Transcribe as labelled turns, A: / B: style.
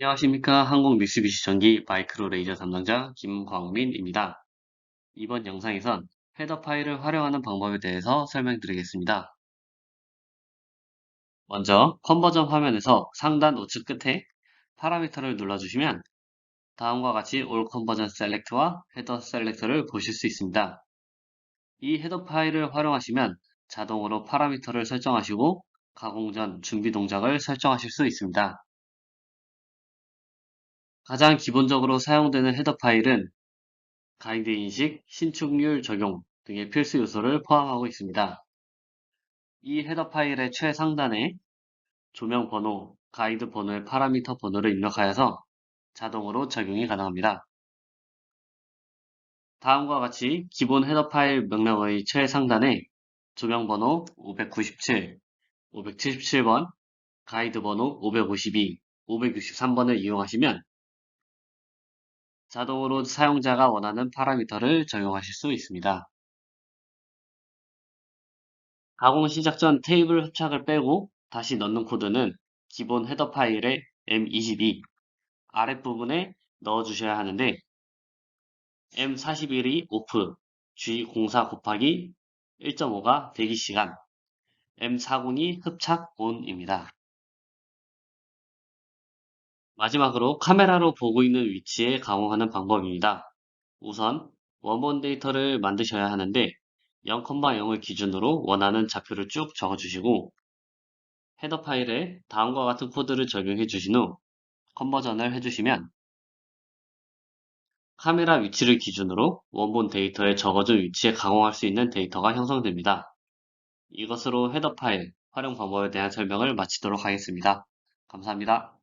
A: 안녕하십니까. 한국 미쓰비시 전기 마이크로 레이저 담당자 김광민입니다. 이번 영상에선 헤더 파일을 활용하는 방법에 대해서 설명드리겠습니다. 먼저 컨버전 화면에서 상단 우측 끝에 파라미터를 눌러주시면 다음과 같이 올 컨버전 셀렉트와 헤더 셀렉터를 보실 수 있습니다. 이 헤더 파일을 활용하시면 자동으로 파라미터를 설정하시고 가공 전 준비 동작을 설정하실 수 있습니다. 가장 기본적으로 사용되는 헤더 파일은 가이드 인식, 신축률 적용 등의 필수 요소를 포함하고 있습니다. 이 헤더 파일의 최상단에 조명 번호, 가이드 번호의 파라미터 번호를 입력하여서 자동으로 적용이 가능합니다. 다음과 같이 기본 헤더 파일 명령어의 최상단에 조명 번호 597, 577번, 가이드 번호 552, 563번을 이용하시면 자동으로 사용자가 원하는 파라미터를 적용하실 수 있습니다. 가공 시작 전 테이블 협착을 빼고 다시 넣는 코드는 기본 헤더 파일의 M22 아랫부분에 넣어주셔야 하는데 M41이 오프, G04 곱하기 1.5가 대기시간, M40이 흡착 온입니다. 마지막으로 카메라로 보고 있는 위치에 가공하는 방법입니다. 우선 원본 데이터를 만드셔야 하는데 0,0을 기준으로 원하는 좌표를 쭉 적어주시고 헤더 파일에 다음과 같은 코드를 적용해 주신 후 컨버전을 해주시면 카메라 위치를 기준으로 원본 데이터에 적어준 위치에 가공할 수 있는 데이터가 형성됩니다. 이것으로 헤더 파일 활용 방법에 대한 설명을 마치도록 하겠습니다. 감사합니다.